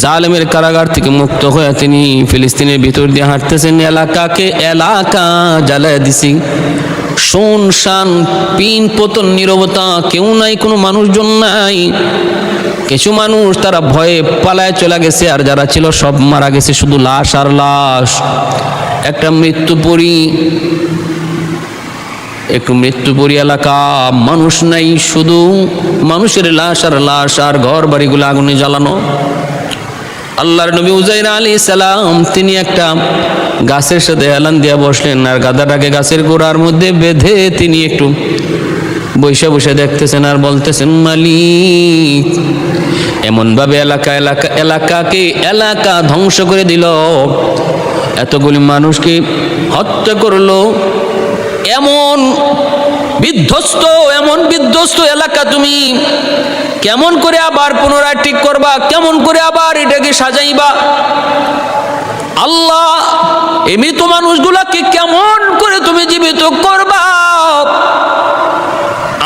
জালেমের কারাগার থেকে মুক্ত হয়ে তিনি ফিলিস্তিনের ভিতর দিয়ে হাঁটতেছেন। এলাকাকে এলাকা জ্বালায় দিছি। শোন, শান, পিন, পতন, নীরবতা, কেউ নাই, কোনো মানুষজন নাই। কিছু মানুষ তারা ভয়ে পালায় চলে গেছে, আর যারা ছিল সব মারা গেছে শুধু লাশ আর লাশ। একটা মৃত্যুপরী একটু মৃত্যুপুরী এলাকা, মানুষ নাই শুধু মানুষের লাশ আর লাশ, আর ঘর বাড়িগুলো আগুনে জ্বালানো। আল্লাহর নবী উজাইর আলী সালাম, তিনি একটা গাছের সাথে এলান দিয়া বসলেন আর গাদাটাকে গাছের গোড়ার মধ্যে বেঁধে তিনি একটু বসে বসে দেখতেছেন আর বলতেছেন, মালিক, এমনভাবে এলাকা এলাকা, এলাকাকে এলাকা ধ্বংস করে দিল। এতগুলি মানুষকে হত্যা করল। এমন বিধ্বস্ত এমন বিধ্বস্ত এলাকা তুমি কেমন করে আবার পুনরায় ঠিক করবা? কেমন করে আবার এটাকে সাজাইবা? আল্লাহ এই তো মানুষগুলাকে কেমন করে তুমি জীবিত করবা?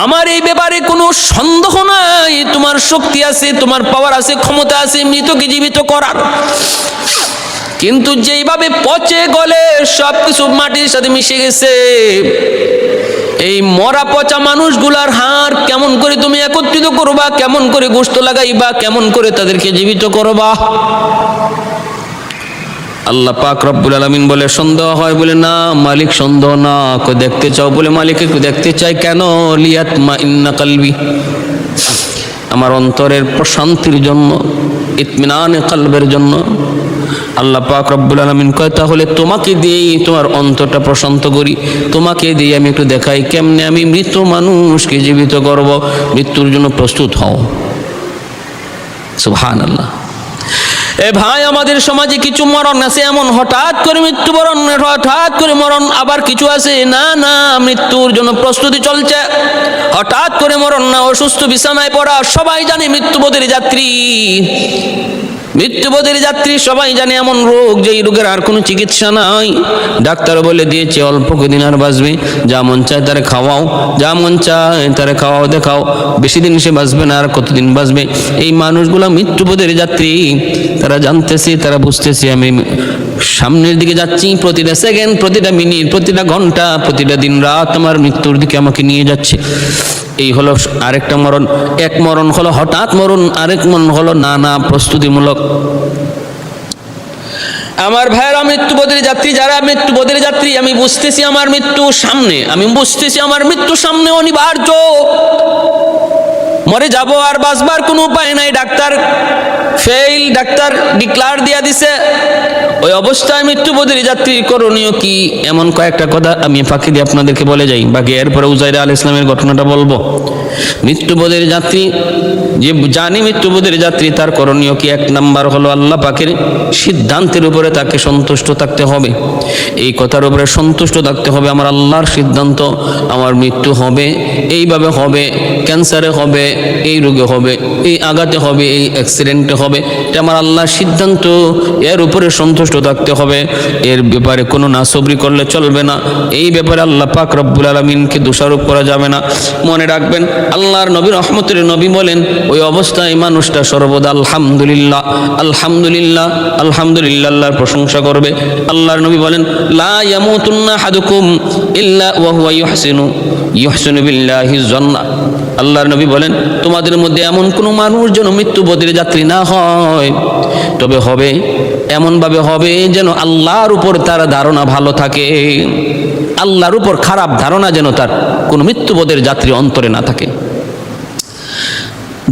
আমার এই ব্যাপারে কোনো সন্দেহ নাই। তোমার শক্তি আছে, তোমার পাওয়ার আছে, ক্ষমতা আছে, মৃতকে জীবিত করার। কিন্তু যেইভাবে পচে গলে সব কিছু মাটির সাথে মিশে গেছে এই মরা পচা মানুষগুলার হাড় কেমন করে তুমি একত্রিত করবা? কেমন করে গোস্ত লাগাইবা? কেমন করে তাদেরকে জীবিত করবা? আল্লাহ পাক রব্বুল আলমিন বলে, সন্দেহ হয়? বলে, না, মালিক, সন্দেহ না। কো দেখতে চাও? বলে, মালিক, একটু দেখতে চাই কেন? লিয়াত মা ইন্না কালবি। আমার অন্তরের প্রশান্তির জন্য, ইতমিনানে কালবের জন্য আল্লাহ পাক রব্বুল আলমিন কয়, তাহলে তোমাকে দিয়েই তোমার অন্তরটা প্রশান্ত করি। তোমাকে দিয়ে আমি একটু দেখাই কেমনে আমি মৃত মানুষকে জীবিত করব, মৃত্যুর জন্য প্রস্তুত হও। সুবহান আল্লাহ এ ভাই, আমাদের সমাজে কিছু মরণ আছে, এমন হঠাৎ করে মৃত্যুবরণ, হঠাৎ করে মরণ, আবার কিছু আছে? না না, মৃত্যুর জন্য প্রস্তুতি চলছে। হঠাৎ করে মরণ না, অসুস্থ বিছানায় পড়া, সবাই জানে মৃত্যুবোধের যাত্রী। মৃত্যুবোধের যাত্রী সবাই জানে এমন রোগ যে এই রোগের আর কোনো চিকিৎসা নাই। ডাক্তার বলে দিয়েছে, অল্প দিন আর বাঁচবে। যা মন চায় তারে খাওয়াও, যা মন চায় তারে খাওয়াও, দেখাও। বেশি দিন সে বাঁচবে না আর কতদিন বাঁচবে? এই মানুষগুলো মৃত্যুবোধের যাত্রী, তারা জানতেছে, তারা বুঝতেছে, আমি সামনের দিকে যাচ্ছি, প্রতিটা সেকেন্ড প্রতিটা মিনিট প্রতিটা ঘণ্টা, প্রতিটা দিন রাত আমার মৃত্যুর দিকে আমাকে নিয়ে যাচ্ছে। এই হলো আরেকটা মরণ, এক মরণ হলো হঠাৎ মরণ, আরেক মরণ হলো নানা প্রস্তুতিমূলক। আমার ভাইয়েরা বদলে যাত্রী, যারা মৃত্যু বদলে যাত্রী, আমি বুঝতেছি আমার মৃত্যু সামনে, আমি বুঝতেছি আমার মৃত্যু সামনে অনিবার্য। মরে যাব আর বাঁচবার কোনো উপায় নাই, ডাক্তার ফেইল ডাক্তার ডিক্লার দিয়া দিছে। ওই অবস্থায় মৃত্যুবোধের যাত্রী করণীয় কি? এমন কয়েকটা কথা আমি ফাঁকি দিয়ে আপনাদেরকে বলে যাই। বাকি এরপরে উজাইরা আল ইসলামের ঘটনাটা বলব। মৃত্যুবোধের যাত্রী, যে জানি মৃত্যুবোধের যাত্রী, তার করণীয় কি? এক নাম্বার হলো আল্লাহ পাকের সিদ্ধান্তের উপরে তাকে সন্তুষ্ট থাকতে হবে। এই কথার উপরে সন্তুষ্ট থাকতে হবে, আমার আল্লাহর সিদ্ধান্ত, আমার মৃত্যু হবে, এইভাবে হবে, ক্যান্সারে হবে, এই রোগে হবে, এই আঘাতে হবে, এই অ্যাক্সিডেন্টে হবে। এটা আমার আল্লাহর সিদ্ধান্ত, এর উপরে সন্তুষ্ট থাকতে হবে। এর ব্যাপারে কোনো নাসবরি করলে চলবে না। এই ব্যাপারে আল্লাহ পাক রব্বুল আলমিনকে দোষারোপ করা যাবে না। মনে রাখবেন আল্লাহর নবী রহমতের নবী বলেন, ওই অবস্থায় মানুষটা সর্বদা আলহামদুলিল্লাহ আলহামদুলিল্লাহ আলহামদুলিল্লাহ আল্লাহর প্রশংসা করবে। আল্লাহর নবী বলেন, লা ইয়ামুতুন্না হাদুকুম ইল্লা ওয়া হুয়া ইউহসিনু ইউহসিনু বিল্লাহি আল্লাহর নবী বলেন, তোমাদের মধ্যে এমন কোনো মানুষ যেন মৃত্যুবোধের যাত্রী না হয়। তবে হবে, এমনভাবে হবে যেন আল্লাহর উপর তার ধারণা ভালো থাকে। আল্লাহর উপর খারাপ ধারণা যেন তার কোনো মৃত্যুবোধের যাত্রী অন্তরে না থাকে।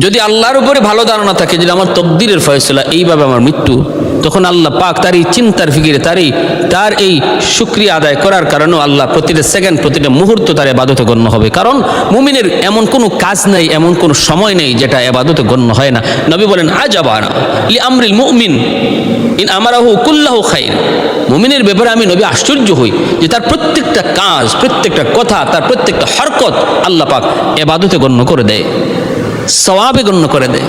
যদি আল্লাহর উপরে ভালো ধারণা থাকে, যদি আমার তকদিরের ফয়সলা এইভাবে আমার মৃত্যু, তখন আল্লাহ পাক তার এই চিন্তার ফিকিরে, তার এই তার এই সুক্রিয়া আদায় করার কারণেও আল্লাহ প্রতিটা সেকেন্ড প্রতিটা মুহূর্ত তার এবাদতে গণ্য হবে। কারণ মুমিনের এমন কোনো কাজ নেই, এমন কোনো সময় নেই যেটা এবাদতে গণ্য হয় না। নবী বলেন, আজাবানা লি আমরিল মুমিন, ইন আমারাহু কুল্লাহু খাইর। মুমিনের ব্যাপারে আমি নবী আশ্চর্য হই যে তার প্রত্যেকটা কাজ, প্রত্যেকটা কথা, তার প্রত্যেকটা হরকত আল্লাহ পাক এবাদতে গণ্য করে দেয়, সওয়াবে গণ্য করে দেয়।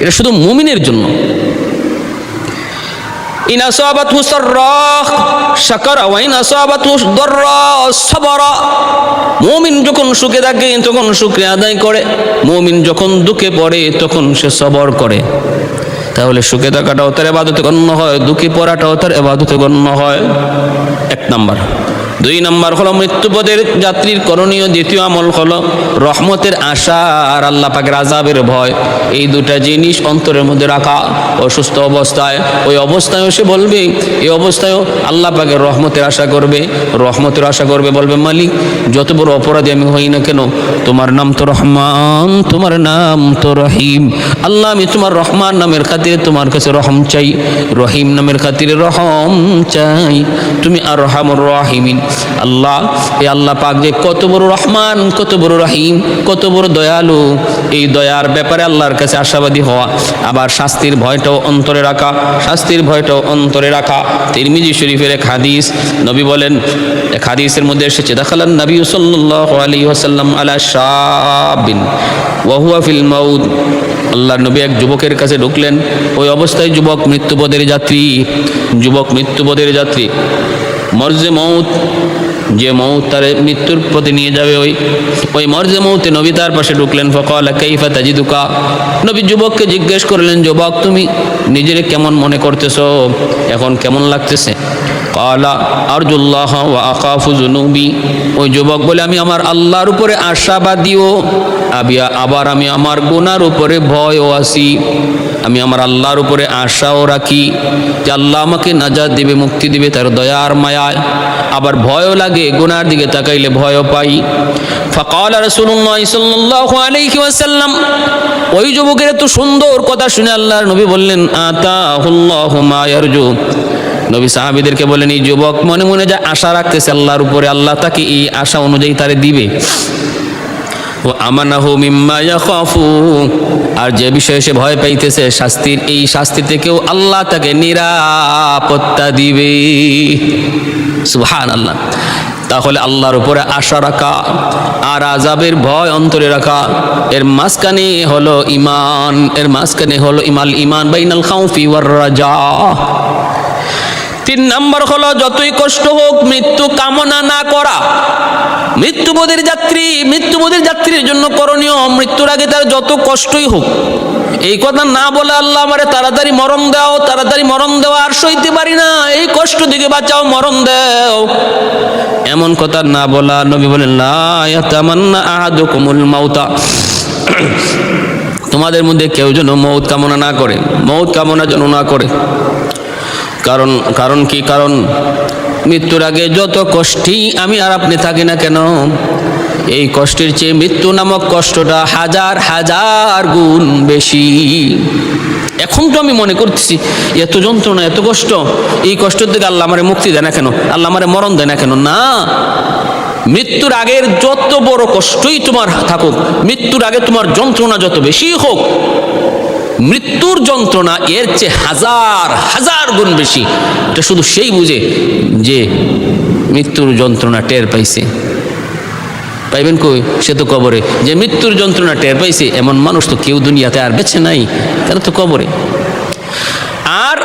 এটা শুধু মুমিনের জন্য। ইন যখন সুখে থাকে, তখন শুকরিয়া আদায় করে। মুমিন যখন দুঃখে পড়ে, তখন সে সবর করে। তাহলে সুখে থাকাটাও তার এবাদতে গণ্য হয়, দুঃখী পড়াটাও তার এবাদতে গণ্য হয়। এক নাম্বার। দুই নম্বর হলো মৃত্যুপদের যাত্রীর করণীয়, দ্বিতীয় আমল হলো রহমতের আশা আর আল্লাহ পাকের আজাবের ভয়। এই দুটা জিনিস অন্তরের মধ্যে রাখা অসুস্থ অবস্থায়। ওই অবস্থায়ও সে বলবে, এই অবস্থায়ও আল্লাহ পাকের রহমতের আশা করবে, রহমতের আশা করবে, বলবে, মালিক, যত বড় অপরাধী আমি হই না কেন, তোমার নাম তো রহমান, তোমার নাম তো রহিম। আল্লাহ, আমি তোমার রহমান নামের খাতিরে তোমার কাছে রহম চাই, রহিম নামের খাতিরে রহম চাই। তুমি আর রহমর রহিমিন। আল্লাহ এই আল্লাহ পাক যে কত বড় রহমান, কত বড় রহিম, কত বড় দয়ালু, এই দয়ার ব্যাপারে আল্লাহর কাছে আশাবাদী হওয়া। আবার শাস্তির ভয়টাও অন্তরে রাখা, শাস্তির ভয়টাও অন্তরে রাখা। তিরমিজি শরীফের এক হাদিস, নবী বলেন, এক হাদিসের মধ্যে এসেছে, দেখালেন নবী সাল্লাল্লাহু আলাইহি ওয়াসাল্লাম আলা শাবিন, ওয়া হুয়া ফিল মাউত। আল্লাহ নবী এক যুবকের কাছে ঢুকলেন, ওই অবস্থায় যুবক মৃত্যুপদের যাত্রী, যুবক মৃত্যুপদের যাত্রী। মর্জে মৌত যে মৌত তার মৃত্যুর প্রতি নিয়ে যাবে ওই ওই মর্জে মৌতে নবী তার পাশে ঢুকলেন, ফকল কাইফা তাজিদুকা। নবী যুবককে জিজ্ঞেস করলেন, যুবক, তুমি নিজেরে কেমন মনে করতেছ? এখন কেমন লাগতেছে? কালা, আরজুল্লাহ ও আকাফু জুনুবি ওই যুবক বলে, আমি আমার আল্লাহর উপরে আশাবাদীও আবিয়া, আবার আমি আমার গুনার উপরে ভয়ও আসি আমি আমার আল্লাহর উপরে আশাও রাখি যে আল্লাহ আমাকে নাজাদ দিবে, মুক্তি দিবে, তার দয়ার মায়ায়। আবার ভয়ও লাগে, গুনার দিকে তাকাইলে ভয়ও পাই। ফকাল রসুল্লাহ সাল্লাল্লাহু আলাইহি ওই যুবকের এত সুন্দর কথা শুনে আল্লাহর নবী বললেন, আতাহুল্লাহু নবী সাহাবিদেরকে বলেন এই যুবক মনে মনে যা আশা রাখতেছে আল্লাহর উপরে, আল্লাহ তাকে এই আশা অনুযায়ী তারে দিবে। ও আমানাহু মিম্মা ইয়াখাফু আর যে বিষয়ে সে ভয় পাইতেছে, শাস্তির এই শাস্তি থেকেও আল্লাহ তাকে নিরাপত্তা দিবে। সুহান আল্লাহ তাহলে আল্লাহর উপরে আশা রাখা আর আজাবের ভয় অন্তরে রাখা, এর মাঝখানে হলো ইমান এর মাঝখানে হলো ইমাল ইমান বাইনাল খাউফি ওয়ার রাজা। তিন নাম্বার হলো, যতই কষ্ট হোক, মৃত্যু কামনা না করা। মৃত্যুবোধের যাত্রী মৃত্যুবোধের যাত্রীর জন্য করণীয় মৃত্যুর আগে তার যত কষ্টই হোক। এই কথা না বলে আল্লাহ আমারে তাড়াতাড়ি মরণ দাও, তাড়াতাড়ি মরণ দেওয়া আর সইতে পারি না। এই কষ্ট থেকে বাঁচাও, মরণ দাও। এমন কথা না বলা নবী বলেন ইয়াতামান্না আহাদুকুমুল মাউতা। তোমাদের মধ্যে কেউ যেন মৌত কামনা না করে, মৌত কামনা যেন না করে। কারণ কারণ কি? কারণ মৃত্যুর আগে যত কষ্টই আমি আর আপনি থাকি না কেন, এই কষ্টের চেয়ে মৃত্যু নামক কষ্টটা হাজার হাজার গুণ বেশি। এখন তো আমি মনে করতেছি, এত যন্ত্রণা, এত কষ্ট, এই কষ্ট থেকে আল্লাহ আমারে মুক্তি দেয় না কেন? আল্লাহ আমারে মরণ দেয় না কেন? না। মৃত্যুর আগের যত বড় কষ্টই তোমার থাকুক, মৃত্যুর আগে তোমার যন্ত্রণা যত বেশি হোক মৃত্যুর যন্ত্রণা এর চেয়ে হাজার হাজার গুণ বেশি। এটা শুধু সেই বুঝে যে মৃত্যুর যন্ত্রণা টের পাইছে। পাইবেন কই? সে তো কবরে। যে মৃত্যুর যন্ত্রণা টের পাইছে, এমন মানুষ তো কেউ দুনিয়াতে আর বেছে নাই। তারা তো কবরে। আর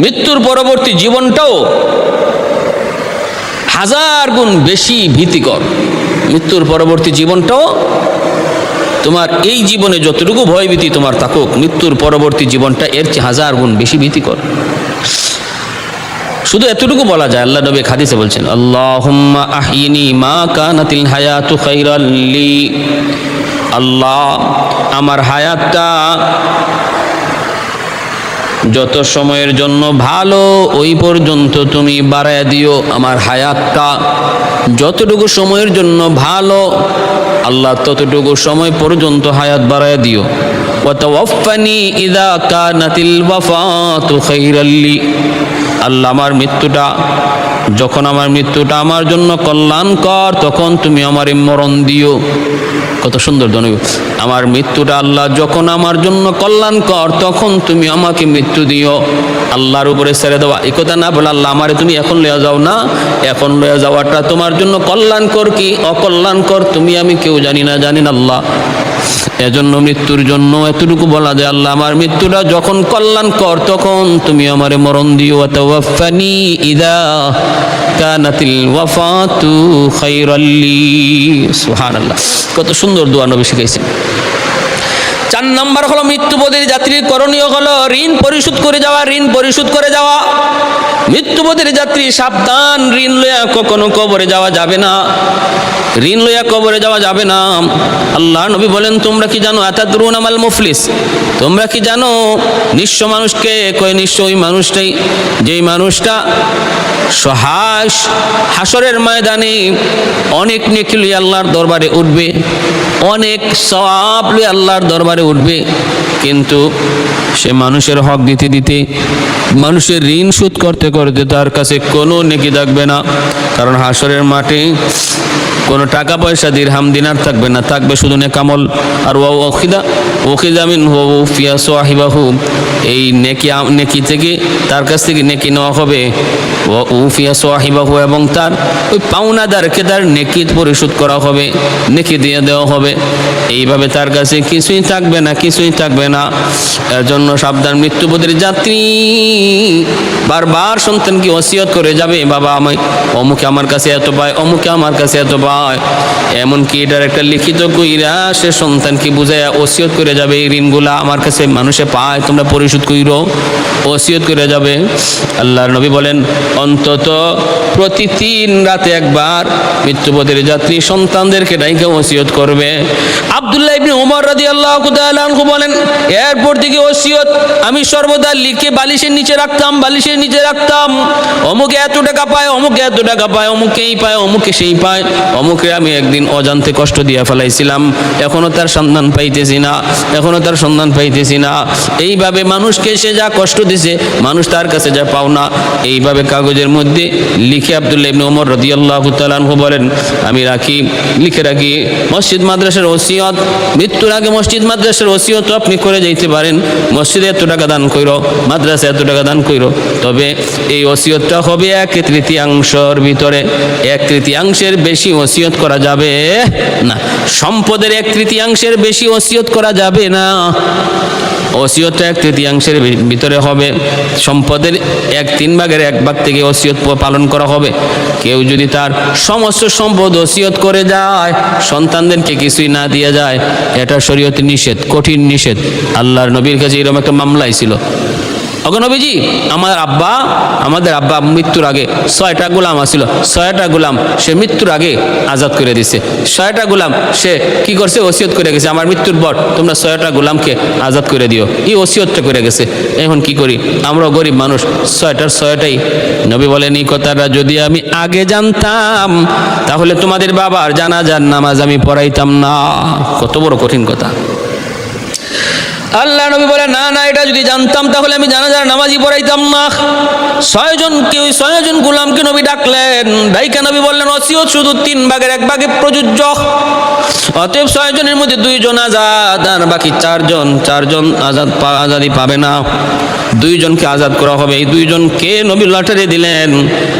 মৃত্যুর পরবর্তী জীবনটাও হাজার গুণ বেশি ভীতিকর। মৃত্যুর পরবর্তী জীবনটাও তোমার এই জীবনে যতটুকু ভয়ভীতি তোমার থাকুক, মৃত্যুর পরবর্তী জীবনটা এর চেয়ে হাজার গুণ বেশি ভীতিকর। শুধু এতটুকু বলা যায়, আল্লাহ নবী খাদিসে বলছেন, আল্লাহুম্মা আহিনি মা কানাতিল হায়াতু খাইরাল্লি আল্লাহ, আমার হায়াতটা যত সময়ের জন্য ভালো, ওই পর্যন্ত তুমি বাড়ায় দিও। আমার হায়াতটা যতটুকু সময়ের জন্য ভালো আল্লাহ ততটুকু সময় পর্যন্ত হায়াত বাড়ায় দিও। আল্লাহ আমার মৃত্যুটা যখন আমার মৃত্যুটা আমার জন্য কল্যাণকর, তখন তুমি আমার মরণ দিও। কত সুন্দর দনব আমার মৃত্যুটা আল্লাহ যখন আমার জন্য কল্যাণকর, তখন তুমি আমাকে মৃত্যু দিও। আল্লাহর উপরে ছেড়ে দেওয়া। এই কথা না বলে আল্লাহ আমারে তুমি এখন লয়ে যাও না। এখন লয়ে যাওয়াটা তোমার জন্য কল্যাণকর কি? অকল্যাণকর তুমি আমি কেউ জানি না জানি না আল্লাহ। এজন্য মৃত্যুর জন্য এতটুকু বলা যায়, আল্লাহ আমার মৃত্যুটা যখন কল্যাণকর, তখন তুমি আমারে মরণ দিও। ওয়াতাওয়াফানি ইদা কানাতিল ওয়াফাতু খাইরাল্লি সুবহানাল্লাহ। কত সুন্দর দোয়া নবী শিখাইছেন। চার নাম্বার হলো মৃত্যুপদের যাত্রীর করণীয় হলো ঋণ পরিশোধ করে যাওয়া, ঋণ পরিশোধ করে যাওয়া। মৃত্যুপদের যাত্রী, সাবধান, ঋণ লইয়া কখনো কবরে যাওয়া যাবে না। ঋণ লইয়া কবরে যাওয়া যাবে না। আল্লাহ নবী বলেন, তোমরা কি জানো এত আতাদরুন আমাল মুফলিস? তোমরা কি জানো নিঃস্ব মানুষকে, কয় নিঃস্ব ওই মানুষটাই, যেই মানুষটা সহাস হাসরের ময়দানে অনেক নেকি লই আল্লাহর দরবারে উঠবে, অনেক সওয়াব লই আল্লাহর দরবারে উঠবে, কিন্তু সে মানুষের হক দিতে দিতে, মানুষের ঋণ শোধ করতে করতে তার কাছে কোনো নেকি থাকবে না, কারণ হাসরের মাঠে কোনো টাকা পয়সা, দিরহাম, দিনার থাকবে না, থাকবে শুধু নেকামল, আর ও ওখিদা ওখিদামিন হো ফিয়া সোয়াহিবাহু, এই নেকি নেকি থেকে তার কাছ থেকে নেকি নেওয়া হবে ও উফিয়া সোয়াহিবাহু এবং তার ওই পাওনাদারকে তার নেকি পরিশোধ করা হবে, নেকি দিয়ে দেওয়া হবে। এইভাবে তার কাছে কিছুই থাকবে না, কিছুই থাকবে না। এর জন্য সাবধান মৃত্যুপদের যাত্রী। বারবার সন্তানকে ওসিয়ত করে যাবে, বাবা আমি অমুকে আমার কাছে এত পায়, অমুকে আমার কাছে এত পায়। এমনকি এটার একটা লিখিত কইরা সে সন্তানকে বুঝাইয়া ওসিয়ত করে যাবে এই ঋণগুলা আমার কাছে মানুষে পায়, তোমরা পরিশোধ কইরো। ওসিয়ত করে যাবে। আল্লাহর নবী বলেন অন্তত প্রতি তিন রাতে একবার মৃত্যুপথের যাত্রী সন্তানদেরকে ডাইকে ওসিয়ত করবে। আব্দুল্লাহ ইবনে উমর রাদিয়াল্লাহু তাআলা বলেন, এরপর থেকে ওসিয়ত আমি সর্বদা লিখে বালিশের নিচে রাখতাম, বালিশের নিচে রাখতাম। অমুকে এত টাকা পায়, অমুকে এত টাকা পায়, অমুকে এই পায়, অমুকে সেই পায়। অমুকে আমি একদিন অজান্তে কষ্ট দিয়া ফেলাইছিলাম। এখনও তার সন্ধান পাইতেছি না, এখনও তার সন্ধান পাইতেছি না। এইভাবে মানুষকে সে যা কষ্ট দিছে, মানুষ তার কাছে যা পাও না এইভাবে কাগজের মধ্যে লিখে আব্দুল্লাহ ইবনে ওমর রাদিয়াল্লাহু তাআলা আনহু বলেন, আমি রাখি, লিখে রাখি, মসজিদ মাদ্রাসার ওসিয়ত, মৃত্যুর আগে মসজিদ মাদ্রাসার ওসিয়ত আপনি করে যাইতে পারেন, মসজিদে এত টাকা দান কইরো মাদ্রাসা এত টাকা দান কইরো, তবে এই ওসিয়তটা হবে এক তৃতীয়াংশর ভিতরে, এক তৃতীয়াংশের বেশি ওসিয়ত করা যাবে না, সম্পদের এক তৃতীয়াংশের বেশি ওসিয়ত করা যাবে না। ওসিয়তটা এক তৃতীয়াংশের ভিতরে হবে। সম্পদের এক তিন ভাগের এক ভাগ থেকে ওসিয়ত পালন করা হবে। কেউ যদি তার সমস্ত সম্পদ ওসিয়ত করে যায়, সন্তানদেরকে কিছুই না দিয়ে যায়, এটা শরীয়তে নিষেধ, কঠিন নিষেধ। আল্লাহর নবীর কাছে এরকম একটা মামলাই ছিল। অগনবীজি আমার আব্বা, আমাদের আব্বা মৃত্যুর আগে ছয়টা গোলাম আসছিল ছয়টা গোলাম সে মৃত্যুর আগে আজাদ করে দিছে। ছয়টা গোলাম সে কি করছে? ওসিয়ত করে গেছে। আমার মৃত্যুর পর তোমরা ছয়টা গোলামকে আজাদ করে দিও। এই ওসিয়তটা করে গেছে। এখন কি করি? আমরা গরিব মানুষ, ছয়টার ছয়টাই। নবী বলেন, এই কথাটা যদি আমি আগে জানতাম, তাহলে তোমাদের বাবার জানাজার নামাজ আমি পড়াইতাম না। কত বড় কঠিন কথা। আল্লাহ নবী বলে, না না, এটা যদি জানতাম তাহলে আমি জানা জানাজার নামাজি পড়াইতাম না। ছয়জন কেউ ছয়জন গুলামকে নবী ডাকলেন। ডাইকা নবী বললেন, অসিও শুধু তিন ভাগের এক ভাগে প্রযোজ্য। অতএব ছয়জনের মধ্যে দুইজন আজাদ, আর বাকি চারজন চারজন আজাদ আজাদি পাবে না। দুইজনকে আজাদ করা হবে। এই দুইজনকে নবী লটারি দিলেন।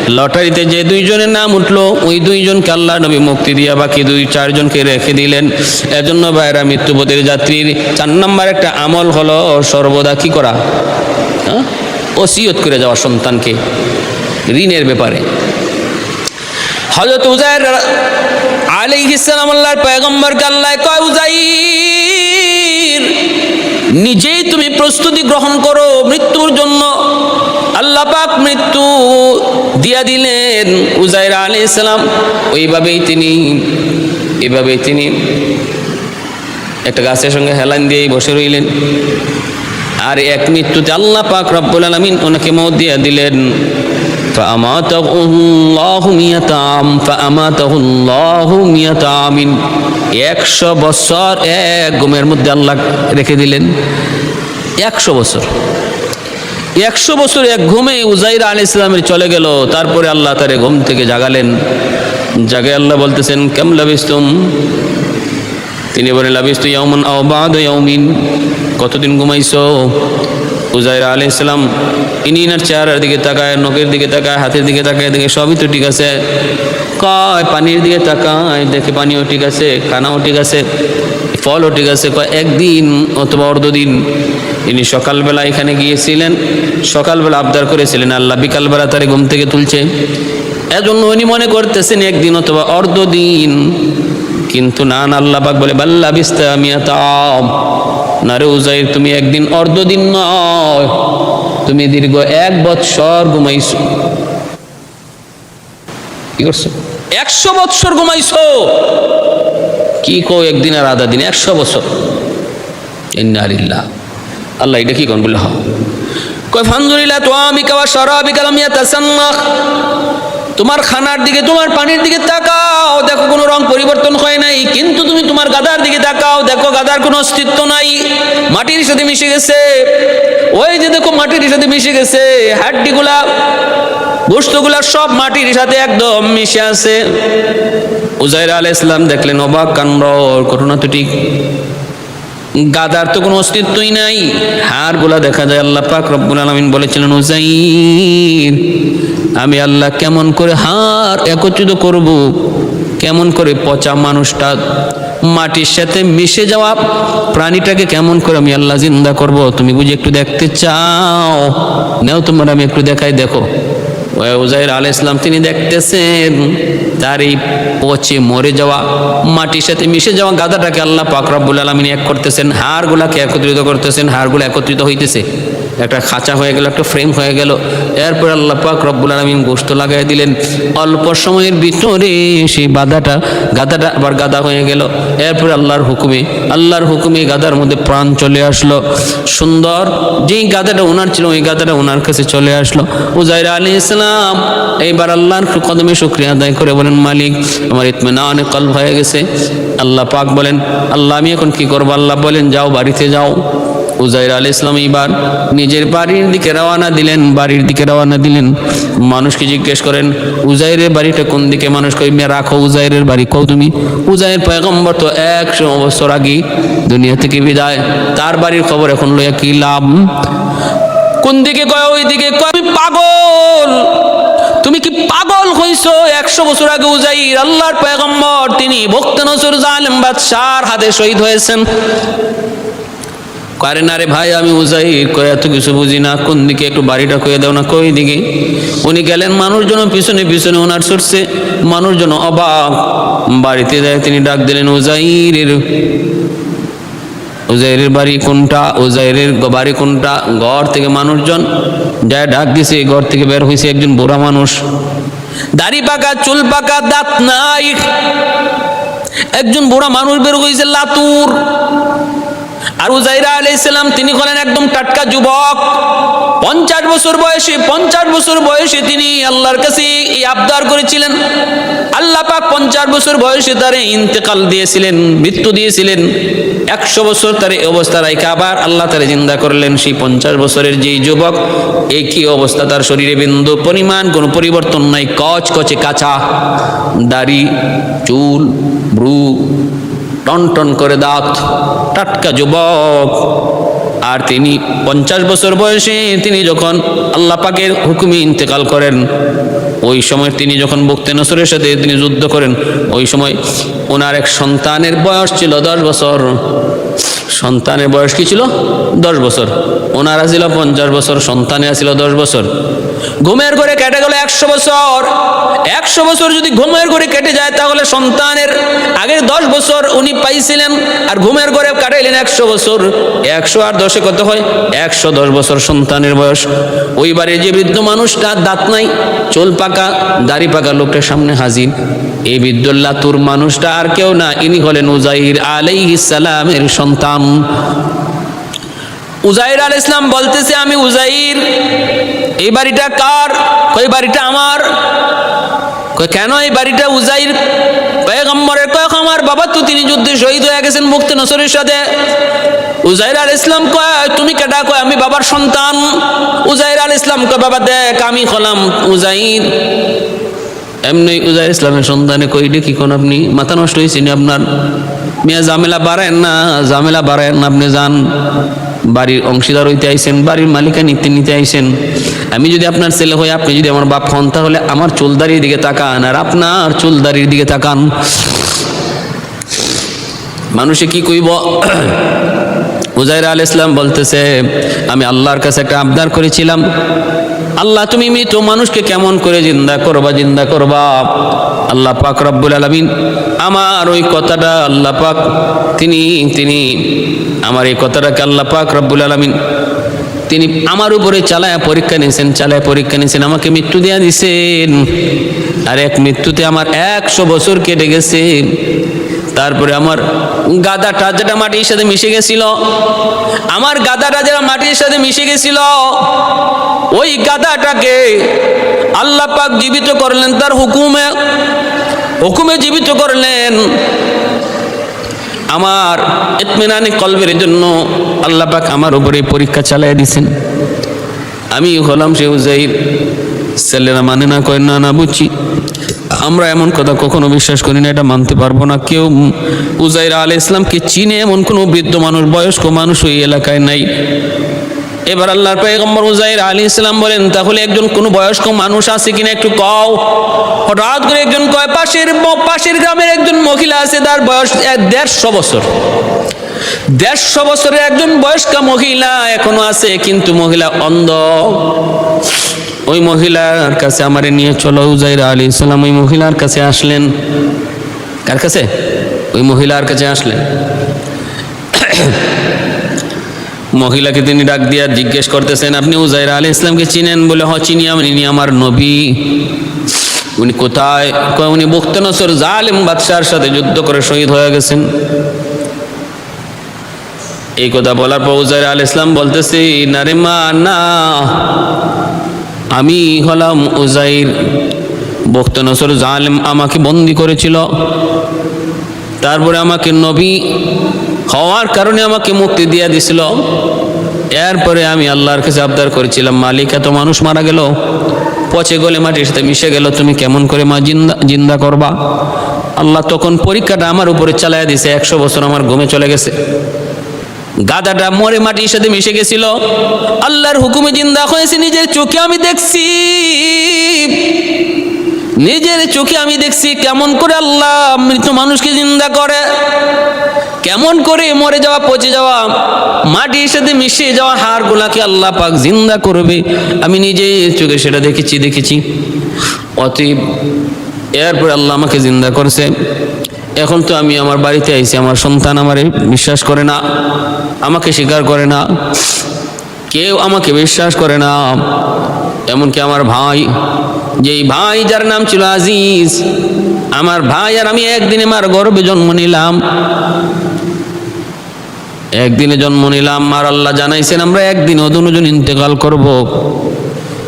লটারিতে যে দুইজনের নাম উঠল, ওই দুইজনকে আল্লাহ নবী মুক্তি দিয়া বাকি দুই, চারজনকে রেখে দিলেন। এজন্য ভাইরা মৃত্যুপতির যাত্রীর চার নম্বর একটা আমল হলো, সর্বদা কি করা? হ্যাঁ? ওসিয়ত করে যাওয়া সন্তানকে, ঋণের ব্যাপারে। হজরত উজাইর কয় নিজেই তুমি প্রস্তুতি গ্রহণ করো মৃত্যুর জন্য। আল্লাহ পাক মৃত্যু দিয়া দিলেন উজাইর আলাইহিস সালাম। ওইভাবেই তিনি, এভাবেই তিনি একটা গাছের সঙ্গে হেলান দিয়েই বসে রইলেন। আর এক মৃত্যুতে আল্লাহ পাক রব্বুল আলামিন ওনাকে মত দিয়ে দিলেন। فأماته الله مئة عام فأماته الله مئة عام একশো বছর এক ঘুমের মধ্যে আল্লাহ রেখে দিলেন একশো বছর একশো বছর এক ঘুমে উজাইর আলী ইসলামের চলে গেল তারপরে আল্লাহ তারে ঘুম থেকে জাগালেন জাগে আল্লাহ বলতেছেন কেম লাবিস্তুম তিনি বলেন লাবিস্তু ইয়াউমান আও বাদ ইয়াউমিন কতদিন ঘুমাইছো উজাইর আলী ইসলাম ইনি ইনার চেহারার দিকে তাকায়, নখের দিকে তাকায়, হাতের দিকে তাকায় দেখে সবই তো ঠিক আছে। কয়, পানির দিকে তাকায়, দেখে পানিও ঠিক আছে, খানাও ঠিক আছে, ফলও ঠিক আছে। কয়, একদিন অথবা অর্ধদিন, ইনি সকালবেলা এখানে গিয়েছিলেন, সকালবেলা আবদার করেছিলেন, আল্লাহ বিকালবেলা তারে ঘুম থেকে তুলছে। এজন্য উনি মনে করতেছেন, একদিন অথবা অর্ধদিন, কিন্তু না আল্লাহ বলে, বাল্লা বিস্তা বিস্তামিয়াতাম। না উজাইর, তুমি একদিন অর্ধ দিন নয়, তুমি দীর্ঘ এক বৎসর ঘুমাইছো। কি করছ? একশো বৎসর ঘুমাইছো। কি কো একদিন আর আধা দিন? একশো বছর। ইন্নারিল্লাহ আল্লাহ এটা কি কোন বললে? হ কয় ফান্দুরিল্লাহ তো আমি কাবা সরাবি কালাম ইয়াতাসান্নাখ। তোমার খানার দিকে, তোমার পানির দিকে তাকাও। দেখো কোনো রং পরিবর্তন হয় নাই, কিন্তু তুমি তোমার গাদার দিকে তাকাও। দেখো গাদার কোনো অস্তিত্ব নাই। মাটির সাথে মিশে গেছে। ওই যে দেখো মাটির সাথে মিশে গেছে। হাড্ডিগুলা গোস্তগুলা সব মাটির সাথে একদম মিশে আছে। উজাইর আল ইসলাম দেখলেন অবাক কান্ড ঘটনা তো ঠিক। গাদার তো কোনো অস্তিত্বই নাই। হাড়গুলা দেখা যায় আল্লাহ পাক রব্বুল আলামিন বলেছিলেন উজাইর আমি আল্লাহ কেমন করে হাড় একত্রিত করব, কেমন করে পচা মানুষটা মাটির সাথে মিশে যাওয়া প্রাণীটাকে কেমন করে আমি আল্লাহ জিন্দা করব, তুমি বুঝি একটু দেখতে চাও? নেও তোমার, আমি একটু দেখাই, দেখো। উজাইর আল ইসলাম তিনি দেখতেছেন, তার এই পচে মরে যাওয়া মাটির সাথে মিশে যাওয়া গাদাটাকে আল্লাহ পাক রব্বুল আলমিন এক করতেছেন, হাড়গুলাকে একত্রিত করতেছেন, হাড়গুলো একত্রিত হইতেছে। একটা খাঁচা হয়ে গেল, একটা ফ্রেম হয়ে গেল। এরপর আল্লাহ পাক রব্বুল আলমিন গোস্ত লাগাই দিলেন। অল্প সময়ের ভিতরে সেই বাধাটা গাদাটা আবার গাদা হয়ে গেল। এরপর আল্লাহর হুকুমে আল্লাহর হুকুমে গাদার মধ্যে প্রাণ চলে আসলো। সুন্দর, যেই গাদাটা ওনার ছিল, ওই গাদাটা ওনার কাছে চলে আসলো। উজাইর আলী ইসলাম এইবার আল্লাহর কদমে শুক্রিয়া আদায় করে বলেন, মালিক, আমার অনেক কল হয়ে গেছে। আল্লাহ পাক বলেন, আল্লাহ, আমি এখন কি করব? আল্লাহ বলেন, যাও, বাড়িতে যাও। উজাইর আল ইসলাম এইবার নিজের বাড়ির দিকে রওনা দিলেন, বাড়ির দিকে রওনা দিলেন। মানুষকে জিজ্ঞেস করেন, উজাইরের বাড়িটা কোন দিকে? মানুষ কই রাখো উজাইরের বাড়ি, কও তুমি? উজাইর পয়গম্বর তো একশো বছর আগে দুনিয়া থেকে বিদায়। তার বাড়ির খবর এখন লইয়া কি লাভ? কোন দিকে কয়, ওই দিকে কয় আমি পাগল! তুমি কি পাগল হইছো? একশো বছর আগে উজাইর আল্লাহর পয়গম্বর, তিনি ভক্ত নজর জালেম বাদশার হাতে শহীদ হয়েছেন। কারে না রে ভাই, আমি উজাইর কই, এত কিছু বুঝি না। কোন দিকে একটু বাড়িটা কয়ে দাও না, কই দিকে? উনি গেলেন, মানুষজন পিছনে পিছনে ওনার ছুটছে। মানুষজন অবাক। বাড়িতে যায়, তিনি ডাক দিলেন, উজাইরের উজাইরের বাড়ি কোনটা? উজাইরের বাড়ি কোনটা? ঘর থেকে মানুষজন যায়, ডাক দিছে ঘর থেকে বের হয়েছে একজন বুড়া মানুষ। দাড়ি পাকা, চুল পাকা, দাঁত নাই। একজন বুড়া মানুষ বের হয়েছে লাতুর। আর উজাইরা আলাইসালাম তিনি হলেন একদম টাটকা যুবক। পঞ্চাশ বছর বয়সে, পঞ্চাশ বছর বয়সে তিনি আল্লাহর কাছে এই আবদার করেছিলেন। আল্লাহ পাক পঞ্চাশ বছর বয়সে তারে ইন্তেকাল দিয়েছিলেন, মৃত্যু দিয়েছিলেন। একশো বছর তার এই অবস্থা রাইখে, আবার আল্লাহ তারে জিন্দা করলেন সেই পঞ্চাশ বছরের যেই যুবক। এই কি অবস্থা তার শরীরে বিন্দু পরিমাণ, কোনো পরিবর্তন নাই কচ কচে কাঁচা দাড়ি, চুল ব্রু টন করে দাঁত। টাটকা যুবক। আর তিনি পঞ্চাশ বছর বয়সে তিনি যখন আল্লাহ পাকের হুকুমে ইন্তেকাল করেন, ওই সময় তিনি যখন বক্তে নসরের সাথে তিনি যুদ্ধ করেন, ওই সময় ওনার এক সন্তানের বয়স ছিল দশ বছর। সন্তানের বয়স কি ছিল? দশ বছর। ওনারা ছিল পঞ্চাশ বছর সন্তানে ছিল দশ বছর। ঘুমের ঘরে কেটে গেল একশো বছর। একশো বছর যদি ঘুমের ঘরে কেটে যায়, তাহলে সন্তানের আগের দশ বছর উনি পাইছিলেন আর ঘুমের ঘরে কাটাইলেন একশো বছর। একশো আর দশে কত হয়? একশো দশ বছর সন্তানের বয়স। ওই বাড়ির যে বৃদ্ধ মানুষটা দাঁত নাই, চুল পাকা, দাড়ি পাকা লোকটার সামনে হাজির। এই বিদ্যুল্লাহ তুর মানুষটা আর কেউ না, ইনি হলেন উজাইর আলাইহিস সালামের সন্তান। উজাইর আল ইসলাম বলতেছে, আমি উজাইর এই বাড়িটা কার? কই বাড়িটা আমার। কই কেন এই বাড়িটা উজাইর? পয়গম্বরের কয়েক আমার বাবা তো তিনি যুদ্ধে শহীদ হয়ে গেছেন মুক্তি নসরের সাথে। উজাইর আল ইসলাম কয়, তুমি কেটা কয়, আমি বাবার সন্তান। উজাইর আল ইসলাম কয়, বাবা, দেখ, আমি হলাম উজাইর। এমনি উজাইর ইসলামের সন্তানে কইলে কি কোন আপনি মাথা নষ্ট হয়েছে নি আপনার? মিয়া, ঝামেলা বাড়ায়েন না জামেলা বাড়ায়েন না আপনি যান। বাড়ির অংশীদার হইতে আইসেন বাড়ির মালিকা নিতে নিতে আইসেন আমি যদি আপনার ছেলে হই, আপনি যদি আমার বাপ হন, তাহলে আমার চুলদারির দিকে তাকান আর আপনার চুলদারির দিকে তাকান। মানুষে কি কইব? উজাইর আল ইসলাম বলতেছে, আমি আল্লাহর কাছে একটা আবদার করেছিলাম। আল্লাহ, তুমি মৃত মানুষকে কেমন করে জিন্দা করবা জিন্দা করবা? আল্লাহ পাক রব্বুল আলমিন আমার ওই কথাটা আল্লাহ পাক, তিনি তিনি, আমার এই কথাটাকে আল্লাহ পাক রব্বুল আলমিন তিনি আমার উপরে চালায় পরীক্ষা নিয়েছেন, চালায় পরীক্ষা নিয়েছেন, আমাকে মৃত্যু দেয়া দিছেন। আর এক মৃত্যুতে আমার একশো বছর কেটে গেছে। তারপরে আমার গাদাটা যেটা মাটির সাথে মিশে গেছিল, আমার গাদাটা যেটা মাটির সাথে মিশে গেছিল, ওই গাদাটাকে আল্লাহ পাক জীবিত করলেন, তার হুকুমে হুকুমে জীবিত করলেন। আমার ইতমিনানি কলবের জন্য আল্লাহ পাক আমার উপরে পরীক্ষা চালিয়ে দিছেন আমি হলাম সে উজাইর। ছেলেরা মানে না, কয় না না বুঝছি। আমরা এমন কথা কখনো বিশ্বাস করি না, এটা মানতে পারব না। কেউ উজাইর আল ইসলামকে চিনে এমন কোনো বৃদ্ধ মানুষ, বয়স্ক মানুষ ওই এলাকায় নাই। এবার আল্লাহর পয়গম্বর উজাইর আলী ইসলাম বলেন, তাহলে একজন কোন বয়স্ক মানুষ আছে কিনা একটু কও? হঠাৎ করে একজন কয়, পাশের পাশের গ্রামের একজন মহিলা আছে, তার বয়স দেড়শো বছর। দেড়শো বছরের একজন বয়স্ক মহিলা এখনও আছে, কিন্তু মহিলা অন্ধ। ওই মহিলার কাছে আমারে নিয়ে চলো, উজাইর আলী ইসলাম। ওই মহিলার কাছে আসলেন। কার কাছে? ওই মহিলার কাছে আসলেন। মহিলাকে তিনি ডাক দিয়া জিজ্ঞেস করতেছেন, আপনি উজাইরা আলী ইসলামকে চিনেন? বলে হ চিনি আমি, ইনি আমার নবী। উনি কোথায়? উনি মুক্তনসর জালিম বাদশার সাথে যুদ্ধ করে শহীদ হয়ে গেছেন। এই কথা বলার পর উজাইর আল ইসলাম বলতেছি না রে মা, না, আমি হলাম উজাইর। বক্তনসর জালিম আমাকে বন্দি করেছিল। তারপরে আমাকে নবী হওয়ার কারণে আমাকে মুক্তি দিয়া দিছিল। এরপরে আমি আল্লাহর কাছে আবদার করেছিলাম, মালিক, এত মানুষ মারা গেল, পচে গলে মাটির সাথে মিশে গেল, তুমি কেমন করে মা জিন্দা জিন্দা করবা? আল্লাহ তখন পরীক্ষাটা আমার উপরে চালাইয়া দিছে, একশো বছর আমার ঘুমে চলে গেছে। গাদাটা মরে মাটির সাথে মিশে গেছিল। আল্লাহর হুকুমে জিন্দা হয়েছে, নিজের চোখে আমি দেখছি। নিজের চোখে আমি দেখছি কেমন করে আল্লাহ মৃত মানুষকে জিন্দা করে। কেমন করে মরে যাওয়া, পচে যাওয়া মাটির সাথে মিশে যাওয়া হাড়গুলাকে আল্লাহ পাক জিন্দা করবে। আমি নিজে চোখে সেটা দেখেছি দেখেছি। অতএব এরপরে আল্লাহ আমাকে জিন্দা করেছে। এখন তো আমি আমার বাড়িতে আইছি, আমার সন্তান আমারে বিশ্বাস করে না, আমাকে স্বীকার করে না, কেউ আমাকে বিশ্বাস করে না। এমনকি আমার ভাই, যেই ভাই যার নাম ছিল আজিজ, আমার ভাই আর আমি একদিনে আমার গর্বে জন্ম নিলাম। একদিনে জন্ম নিলাম, আর আল্লাহ জানাইছেন, আমরা একদিন দুজন ইন্তেকাল করব।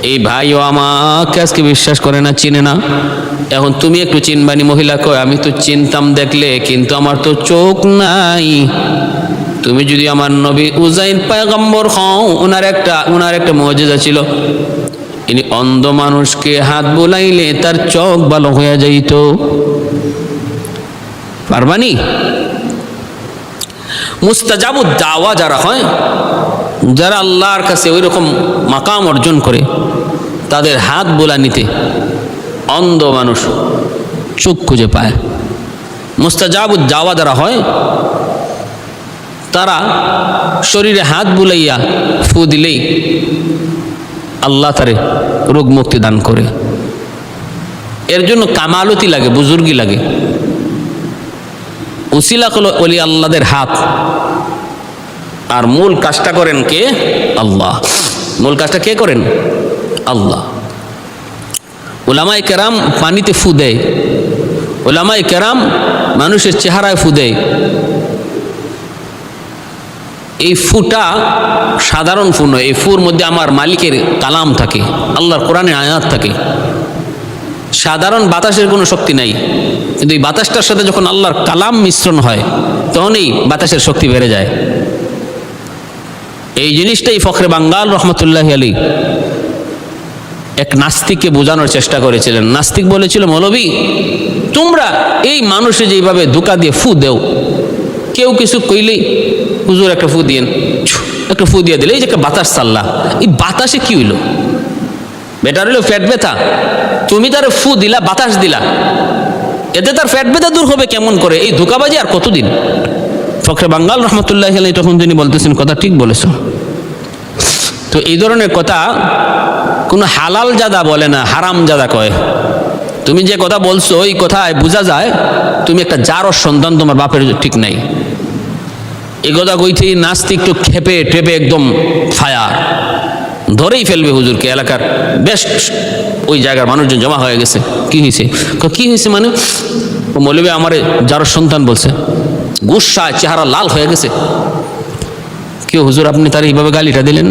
এই ভাইও আমাকে আজকে বিশ্বাস করে না, চিনে না। এখন তুমি একটু চিনবানি মহিলা কয়, আমি তো চিনতাম দেখলে, কিন্তু আমার তো চোখ নাই। তুমি যদি আমার নবী উজাইন পায়গম্বর হও ওনার একটা ওনার একটা মজেজা ছিল। ইনি অন্ধ মানুষকে হাত বোলাইলে তার চোখ ভালো হয়ে যাইত। পারবানি? মুস্তাজাবু দাওয়া যারা হয়, যারা আল্লাহর কাছে ওই রকম মাকাম অর্জন করে, তাদের হাত বোলা নিতে অন্ধ মানুষ চোখ খুঁজে পায়। মুস্তাজাবু দাওয়া যারা হয়, তারা শরীরে হাত বুলাইয়া ফু দিলেই আল্লাহ তারে রোগ মুক্তি দান করে। এর জন্য কামালতি লাগে, বুজুর্গি লাগে। উসিলা হলো অলি আল্লাদের হাত। আর মূল কাজটা করেন কে? আল্লাহ। মূল কাজটা কে করেন? আল্লাহ। ওলামাই কেরাম পানিতে ফু দেয়। ওলামাই কেরাম মানুষের চেহারায় ফু দেয়। এই ফুটা সাধারণ ফু নয়, এই ফুর মধ্যে আমার মালিকের কালাম থাকে, আল্লাহর কোরআনের আয়াত থাকে। সাধারণ বাতাসের কোনো শক্তি নাই। কিন্তু এই বাতাসটার সাথে যখন আল্লাহর কালাম মিশ্রণ হয়, তখনই বাতাসের শক্তি বেড়ে যায়। এই জিনিসটাই ফখরে বাঙ্গাল রহমতুল্লাহ আলী এক নাস্তিককে বোঝানোর চেষ্টা করেছিলেন। নাস্তিক বলেছিল, মৌলবী, তোমরা এই মানুষে যেভাবে ধোকা দিয়ে ফু দেও, কেউ কিছু কইলেই হুজুর একটা ফু দিয়েন একটা ফু দিয়ে দিলে এই যে একটা বাতাস চাল্লা। এই বাতাসে কি হইল? বেটার হইল ফ্যাট ব্যথা। তুমি তার ফু দিলা, বাতাস দিলা। এতে তার ফ্যাট ব্যথা দূর হবে কেমন করে? এই ধোকাবাজি আর কতদিন? ফখরে বাঙ্গাল রহমতুল্লাহ তখন তিনি বলতেছেন, কথা ঠিক বলেছ। তো এই ধরনের কথা কোনো হালাল জাদা বলে না, হারাম জাদা কয়। তুমি যে কথা বলছো ওই কথায় বোঝা যায় তুমি একটা জারর সন্তান, তোমার বাপের ঠিক নাই। এই কথা কইতে নাস্তিক একটু খেপে টেপে একদম ফায়ার। ধরেই ফেলবে হুজুরকে, এলাকার বেশ ওই জায়গার মানুষজন জমা হয়ে গেছে। কি হয়েছে? কি হয়েছে মানে? ও আমারে যার সন্তান বলছে গুসায় চেহারা লাল হয়ে গেছে। কি হুজুর আপনি তার এইভাবে গালিটা দিলেন?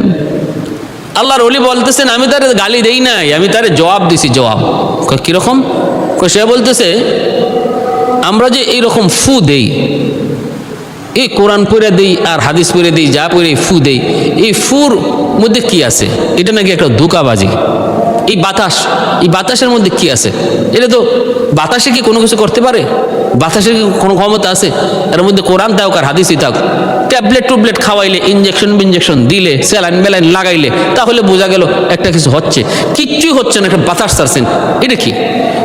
আল্লাহর অলি বলতেছেন, আমি তার গালি দেই নাই, আমি তার জবাব দিছি, জবাব। কীরকম? সে বলতেছে, আমরা যে এইরকম ফু দেই এই কোরআন পড়ে দিই আর হাদিস পড়ে দিই, যা পড়ে ফু দেই। এই ফুর মধ্যে কি আছে? এটা নাকি একটা ধোকাবাজি। এই বাতাস, এই বাতাসের মধ্যে কি আছে? এটা তো বাতাসে কি কোনো কিছু করতে পারে? বাতাসের কি কোনো ক্ষমতা আছে? এর মধ্যে কোরআন থাক আর হাদিসই থাক ট্যাবলেট টুবলেট খাওয়াইলে ইঞ্জেকশন বিঞ্জেকশন দিলে, স্যালাইন বেলাইন লাগাইলে, তাহলে বোঝা গেল একটা কিছু হচ্ছে। কিচ্ছুই হচ্ছে না, একটা বাতাস ছাড়ছেন। এটা কি?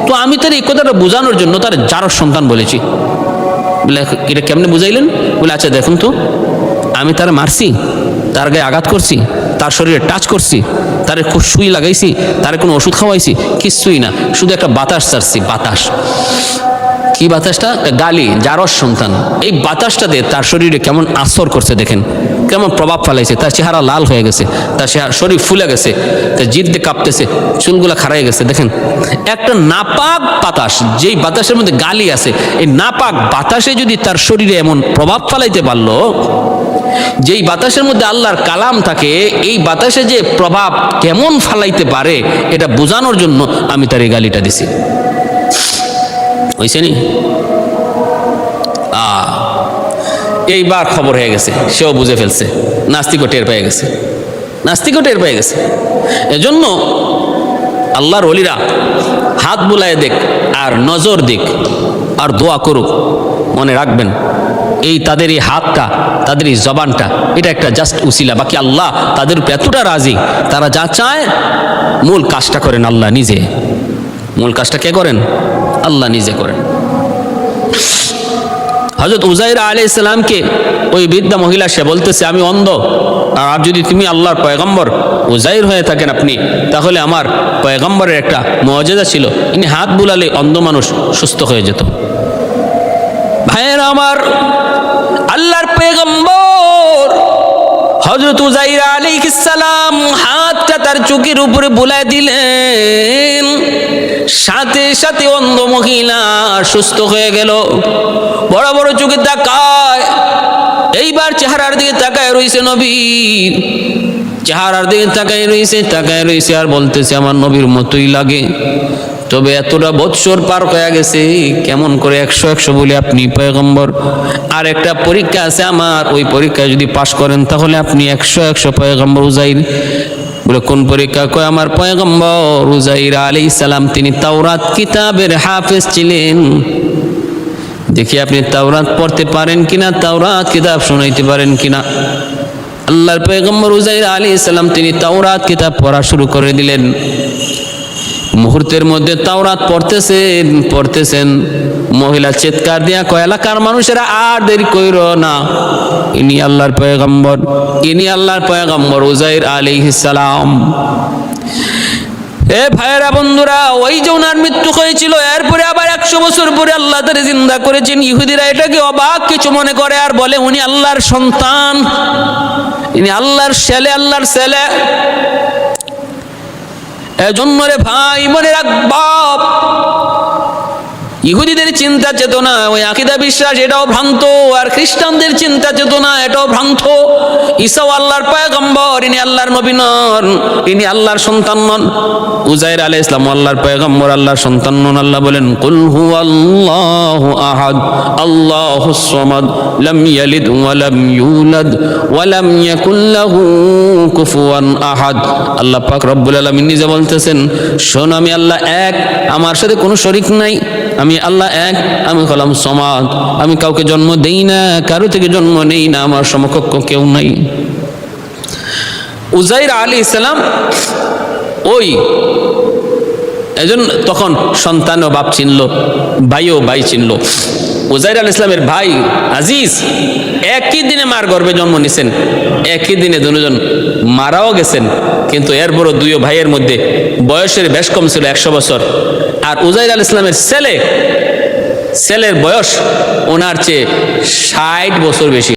তো আমি তার এই কথাটা বোঝানোর জন্য তার যারো সন্তান বলেছি। এটা কেমনে বুঝাইলেন? বলে আচ্ছা দেখুন তো, আমি তার মারছি, তার গায়ে আঘাত করছি, তার শরীরে টাচ করছি, তার খুব সুই লাগাইছি, তার কোনো ওষুধ খাওয়াইছি, কিছুই না, শুধু একটা বাতাস ছাড়ছি, বাতাস। কি বাতাসটা? গালি, জারস সন্তান। এই বাতাসটা দিয়ে তার শরীরে কেমন আসর করছে দেখেন। কেমন প্রভাব ফেলাইছে, তার চেহারা লাল হয়ে গেছে, তার শরীর ফুলে গেছে তার জিদ দিয়ে কাঁপতেছে, চুলগুলা খারাই গেছে, দেখেন। একটা নাপাক বাতাস, যেই বাতাসের মধ্যে গালি আছে, এই নাপাক বাতাসে যদি তার শরীরে এমন প্রভাব ফেলাইতে পারল, যেই বাতাসের মধ্যে আল্লাহর কালাম থাকে, এই বাতাসে যে প্রভাব কেমন ফালাইতে পারে, এটা বোঝানোর জন্য আমি তার এই গালিটা দিছি। হয়েছে নি? এইবার খবর হয়ে গেছে, সেও বুঝে ফেলছে, নাস্তিকও টের পেয়ে গেছে, নাস্তিকও টের পেয়ে গেছে। এজন্য আল্লাহর অলিরা হাত বুলায় দেখ আর নজর দিক আর দোয়া করুক, মনে রাখবেন, এই তাদের এই হাতটা তাদের এই জবানটা, এটা একটা জাস্ট উসিলা, বাকি আল্লাহ তাদের এতটা রাজি, তারা যা চায়, মূল কাজটা করেন আল্লাহ নিজে। মূল কাজটা কে করেন? আল্লাহ নিজে করেন। হজরত উজাইর আলী ইসলামকে ওই বৃদ্ধা মহিলা সে বলতেছে, আমি অন্ধ। আর যদি তুমি আল্লাহর পয়গম্বর উজাইর হয়ে থাকেন আপনি, তাহলে আমার পয়গম্বরের একটা মর্যাদা ছিল। ইনি হাত বুলালে অন্ধ মানুষ সুস্থ হয়ে যেত। ভাইয়ের আমার, আল্লাহর পয়গম্বর হজরত উজাইর আলী সালাম হাতটা তার চোখের উপরে বুলায় দিলেন। সাথে সাথে অন্ধ মহিলা সুস্থ হয়ে গেল। বড় বড় চোখে তাকায়। এইবার চেহারার দিকে তাকায় রয়েছে নবী। চেহারার দিকে তাকায় রয়েছে তাকায় রয়েছে আর বলতেছে, আমার নবীর মতোই লাগে। তবে এতটা বৎসর পার হয়ে গেছে, কেমন করে একশো একশো বলে আপনি পয়গম্বর? আর একটা পরীক্ষা আছে আমার, ওই পরীক্ষায় যদি পাশ করেন, তাহলে আপনি একশো একশো পয়গম্বর উজাইর বলে, কোন পরীক্ষা? কয়, আমার পয়গম্বর উজাইর আলী সালাম, তিনি তাওরাত কিতাবের হাফেজ ছিলেন। দেখি আপনি তাওরাত পড়তে পারেন কিনা, তাওরাত কিতাব শোনাইতে পারেন কিনা। আল্লাহর পয়গম্বর উজাইর আলী সালাম, তিনি তাওরাত কিতাব পড়া শুরু করে দিলেন। মুহূর্তের মধ্যে তাওরাত পড়তেছেন পড়তেছেন। মহিলা চিৎকার দিয়া কয়, এলাকার মানুষেরা আর দেরি কইর না। ইনি আল্লাহর পয়গম্বর, ইনি আল্লাহর পয়গম্বর উজাইর আলাইহিস সালাম। এ ভাইয়েরা বন্ধুরা, ওই যে ওনার মৃত্যু হয়েছিল, এরপরে আবার একশো বছর পরে আল্লাহ তারে জিন্দা করেছেন। ইহুদিরা এটাকে অবাক কিছু মনে করে আর বলে, উনি আল্লাহর সন্তান। ইনি আল্লাহর ছেলে আল্লাহর ছেলে। এজন্য রে ভাই, মনে রাখবা ইহুদিদের চিন্তা চেতনা, ওই আকিদা বিশ্বাস, এটাও ভ্রান্ত। আর খ্রিস্টানদের চিন্তা চেতনা, এটাও ভ্রান্ত। ঈসাও আল্লাহর পয়গম্বর, ইনি আল্লাহর নবী নন, ইনি আল্লাহর সন্তান নন। উজাইর আলাইহিস ইসলাম আল্লাহর পয়গম্বর, আল্লাহর সন্তান নন, আল্লাহ বলেন, কুল হু আল্লাহু আহাদ আল্লাহুস সামাদ, লাম ইয়ালিদ ওয়া লাম ইউলাদ, ওয়া লাম ইয়াকুল লাহু কুফুয়ান আহাদ। আল্লাহ পাক রব্বুল আলামিন নিজে বলতেছেন, শোন আমি আল্লাহ এক, আমার সাথে কোনো শরীক নাই। আমি আল্লাহ এক, আমি হলাম সমাদ। আমি কাউকে জন্ম দেই না, কারও থেকে জন্ম নেই না, আমার সমকক্ষ কেউ নাই। উজাইর আলী ইসলাম ওই, এজন তখন সন্তান ও বাপ চিনল ভাইও ভাই চিনল। উজাইর আল ইসলামের ভাই আজিজ একই দিনে মার গর্ভে জন্ম নিছেন। একই দিনে দুজন মারাও গেছেন। কিন্তু এরপরও দুই ভাইয়ের মধ্যে বয়সের বেশ কম ছিল একশো বছর। আর উজাইর আল ইসলামের ছেলে ছেলের বয়স ওনার চেয়ে ষাট বছর বেশি।